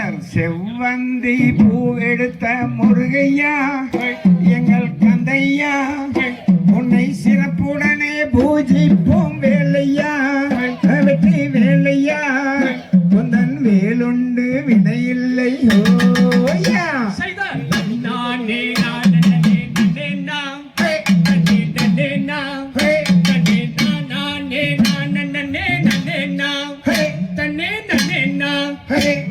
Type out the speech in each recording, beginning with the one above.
செவ்வந்தி பூ எடுத்த முருகையா எங்கள் கந்தையா உன்னை சிறப்புடனே பூஜிப்போம் வேலையா வெற்றி வேலையா குந்தன் வேலுண்டு வினையில்லை ஓயா நானே Hey!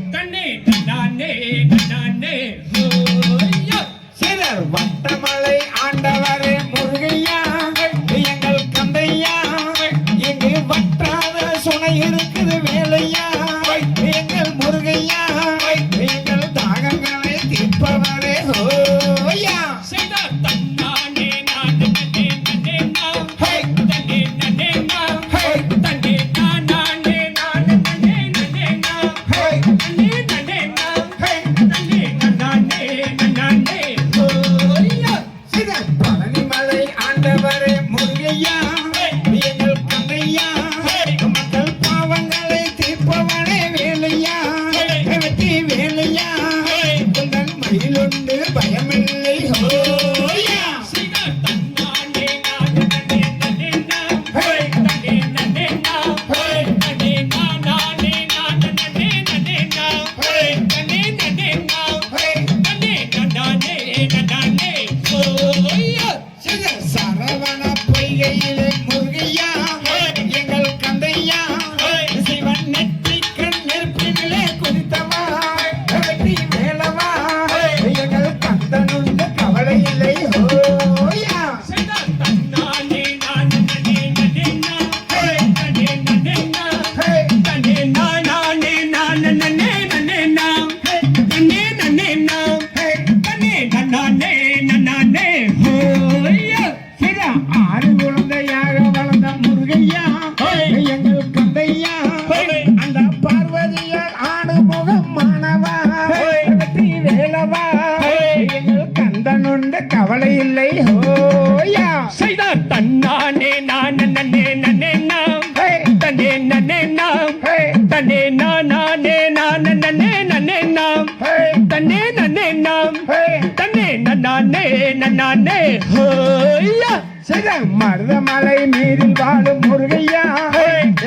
சிற மருதமலை நீரில் வாழும் முருகையா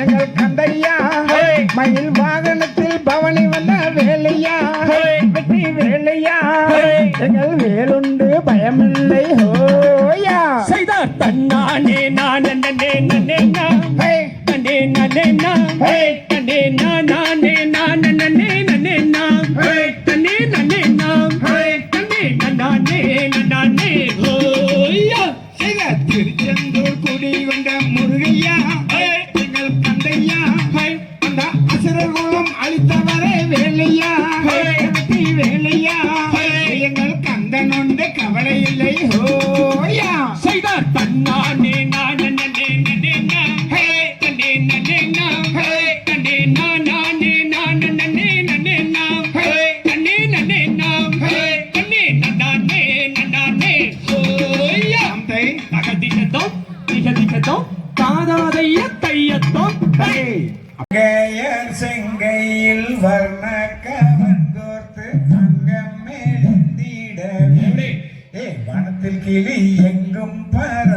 எங்கள் கந்தையா மயில் வாகனத்தில் பவனி வந்த வேலையா வெற்றி வேலையா எங்கள் வேலுண்டு பயமில்லை ஹோயா செய்தார் தன்னானே நான் நன்னே நன்னே நன்னே நன்னே நன்னே நானே நான் நன்னே நன்னே நான் நன்னே நன்னே நான் நன்னே நன்னானே நன்னானே வானத்தில் கிளி எங்கும் பர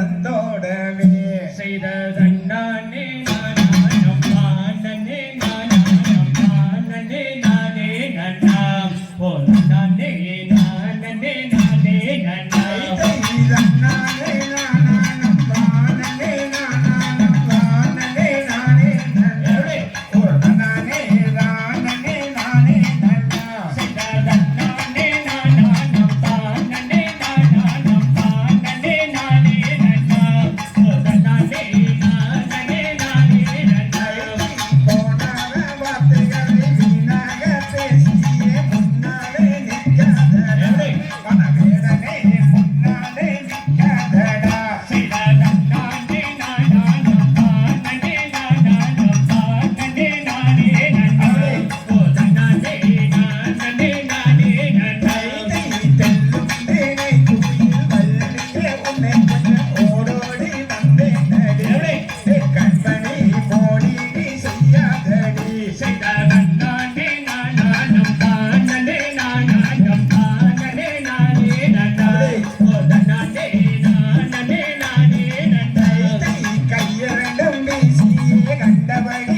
கண்டபடி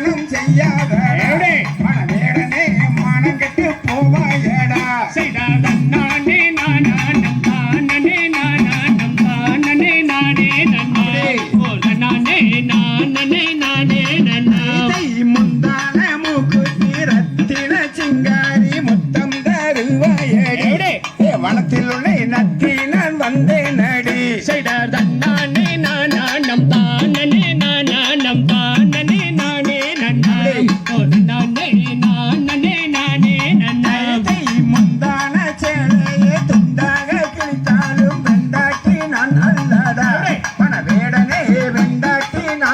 கல்யாணம் செய்யாத மனமேடனே மனம் கட்டு போவாயடா. செய்தாத நானே நானே நானே நானே நானே நானே நானே நானே நானே முந்தான மூக்குத்தி செய்தார் தன்னானே நானானம் தானே நானானம் தானே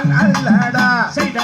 நான் அல்லடா செய்த